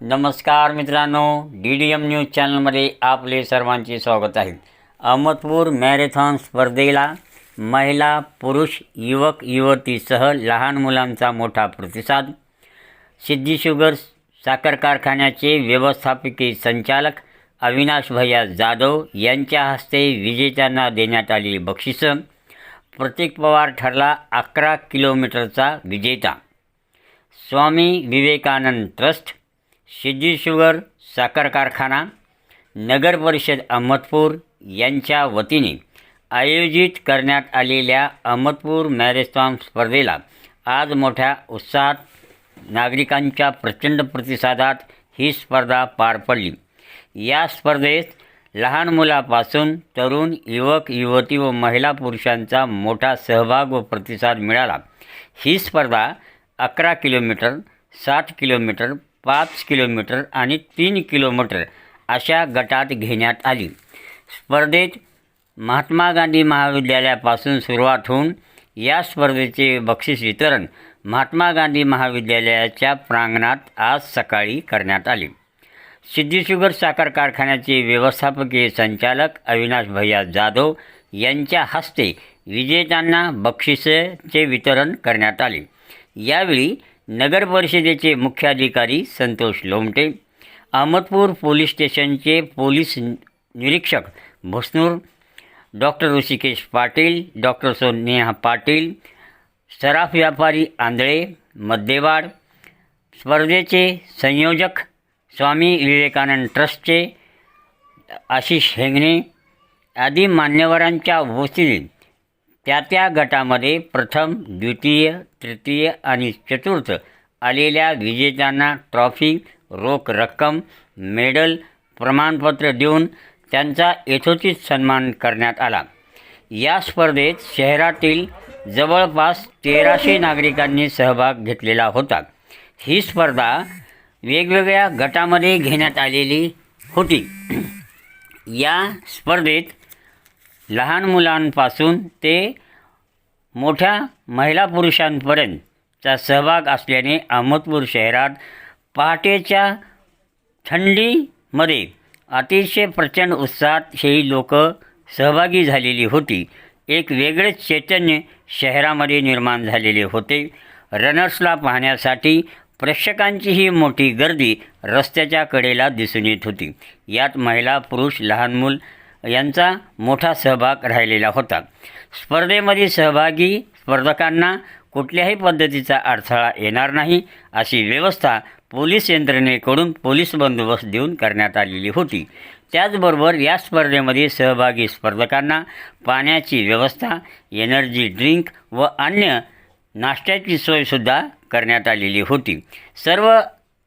नमस्कार मित्रांनो D D M news चॅनलमध्ये आपले सर्वांचे स्वागत आहे. अहमदपूर मॅरेथॉन स्पर्धेला महिला पुरुष युवक युवतीसह लहान मुलांचा मोठा प्रतिसाद. सिद्धी शुगर साखर कारखान्याचे व्यवस्थापकीय संचालक अविनाश भैया जाधव यांच्या हस्ते विजेत्यांना देण्यात आली बक्षिसं. प्रतीक पवार ठरला अकरा किलोमीटरचा विजेता. स्वामी विवेकानंद ट्रस्ट सिद्धी शुगर साखर कारखाना नगर परिषद अहमदपूर यांच्या वतीने आयोजित करण्यात आलेल्या अहमदपूर मॅरेथॉन स्पर्धेला आज मोठ्या उत्साहात नागरिकांच्या प्रचंड प्रतिसादात ही स्पर्धा पार पडली. या स्पर्धेत लहान मुलापासून तरुण युवक युवती व महिला पुरुषांचा मोठा सहभाग व प्रतिसाद मिळाला. ही स्पर्धा अकरा किलोमीटर सात किलोमीटर पाच किलोमीटर आणि तीन किलोमीटर अशा गटात घेण्यात आली. स्पर्धेत महात्मा गांधी महाविद्यालयापासून सुरुवात होऊन या स्पर्धेचे बक्षीस वितरण महात्मा गांधी महाविद्यालयाच्या प्रांगणात आज सकाळी करण्यात आले. सिद्धी शुगर साखर कारखान्याचे व्यवस्थापकीय संचालक अविनाश भैया जाधव यांच्या हस्ते विजेत्यांना बक्षिसेचे वितरण करण्यात आले. यावेळी नगर परिषदेचे मुख्याधिकारी संतोष लोमटे अहमदपूर पोलीस स्टेशनचे पोलीस निरीक्षक भुसनूर डॉक्टर ऋषिकेश पाटील डॉक्टर सोनिया पाटील सराफ व्यापारी आंधळे मध्यवाड स्पर्धेचे संयोजक स्वामी विवेकानंद ट्रस्टचे आशिष हेंगणे आदी मान्यवरांच्या उपस्थितीत त्या त्या गटामध्ये प्रथम द्वितीय तृतीय आणि चतुर्थ आलेल्या विजेत्यांना ट्रॉफी रोख रक्कम मेडल प्रमाणपत्र देऊन त्यांचा यथोचित सन्मान करण्यात आला. या स्पर्धेत शहरातील जवळपास तेराशे नागरिकांनी सहभाग घेतलेला होता. ही स्पर्धा वेगवेगळ्या गटामध्ये घेण्यात आलेली होती. या स्पर्धेत लहान मुलांपासून ते मोठ्या महिला पुरुषांपर्यंतचा सहभाग असल्याने अहमदपूर शहरात पहाटेच्या थंडीमध्ये अतिशय प्रचंड उत्साहात ही लोक सहभागी झालेली होती. एक वेगळेच चैतन्य शहरामध्ये निर्माण झालेले होते. रनर्सला पाहण्यासाठी प्रेक्षकांचीही मोठी गर्दी रस्त्याच्या कडेला दिसून येत होती. यात महिला पुरुष लहान मूल यांचा मोठा सहभाग राहिलेला होता. स्पर्धेमध्ये सहभागी स्पर्धकांना कुठल्याही पद्धतीचा अडथळा येणार नाही अशी व्यवस्था पोलीस यंत्रणेकडून पोलीस बंदोबस्त देऊन करण्यात आलेली होती. त्याचबरोबर या स्पर्धेमध्ये सहभागी स्पर्धकांना पाण्याची व्यवस्था एनर्जी ड्रिंक व अन्य नाश्त्याची सोयसुद्धा करण्यात आलेली होती. सर्व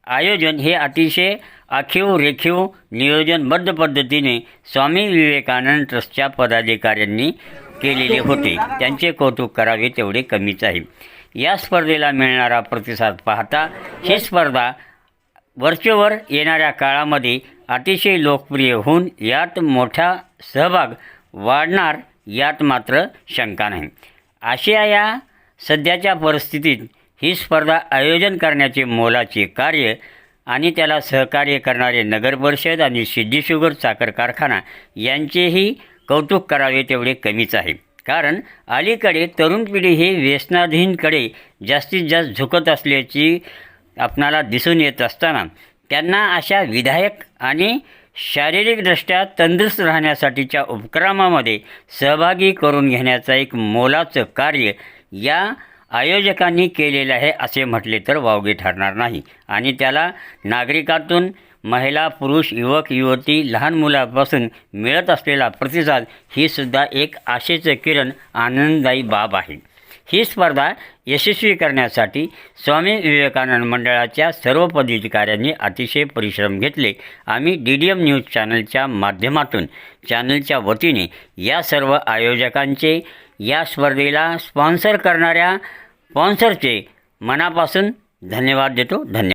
आयोजन हे अतिशय आखीव रेखीव नियोजनबद्ध पद्धतीने स्वामी विवेकानंद ट्रस्टच्या पदाधिकाऱ्यांनी केलेले होते. त्यांचे कौतुक करावे तेवढे कमीच आहे. या स्पर्धेला मिळणारा प्रतिसाद पाहता ही स्पर्धा वरचेवर येणाऱ्या काळामध्ये अतिशय लोकप्रिय होऊन यात मोठा सहभाग वाढणार यात मात्र शंका नाही. आशिया या सध्याच्या परिस्थितीत ही स्पर्धा आयोजन करण्याचे मोलाचे कार्य आणि त्याला सहकार्य करणारे नगर परिषद आणि सिद्धी शुगर साखर कारखाना यांचेही कौतुक करावे तेवढे कमीच आहे. कारण अलीकडे तरुण पिढी ही व्यसनाधीनकडे जास्तीत जास्त झुकत असल्याची आपणाला दिसून येत असताना त्यांना अशा विधायक आणि शारीरिकदृष्ट्या तंदुरुस्त राहण्यासाठीच्या उपक्रमामध्ये सहभागी करून घेण्याचं एक मोलाचं कार्य या आयोजकांनी केलेलं आहे असे म्हटले तर वावगे ठरणार नाही. आणि त्याला नागरिकातून महिला पुरुष युवक युवती लहान मुलापासून मिळत असलेला प्रतिसाद ही सुद्धा एक आशेचं किरण आनंददायी बाब आहे. ही स्पर्धा यशस्वी करण्यासाठी स्वामी विवेकानंद मंडळाच्या सर्व पदाधिकाऱ्यांनी अतिशय परिश्रम घेतले. आम्ही डी डी एम न्यूज चॅनलच्या माध्यमातून चॅनलच्या वतीने या सर्व आयोजकांचे या स्पर्धेला स्पॉन्सर करणाऱ्या स्पॉन्सरचे मनापासून धन्यवाद देतो. धन्यवाद.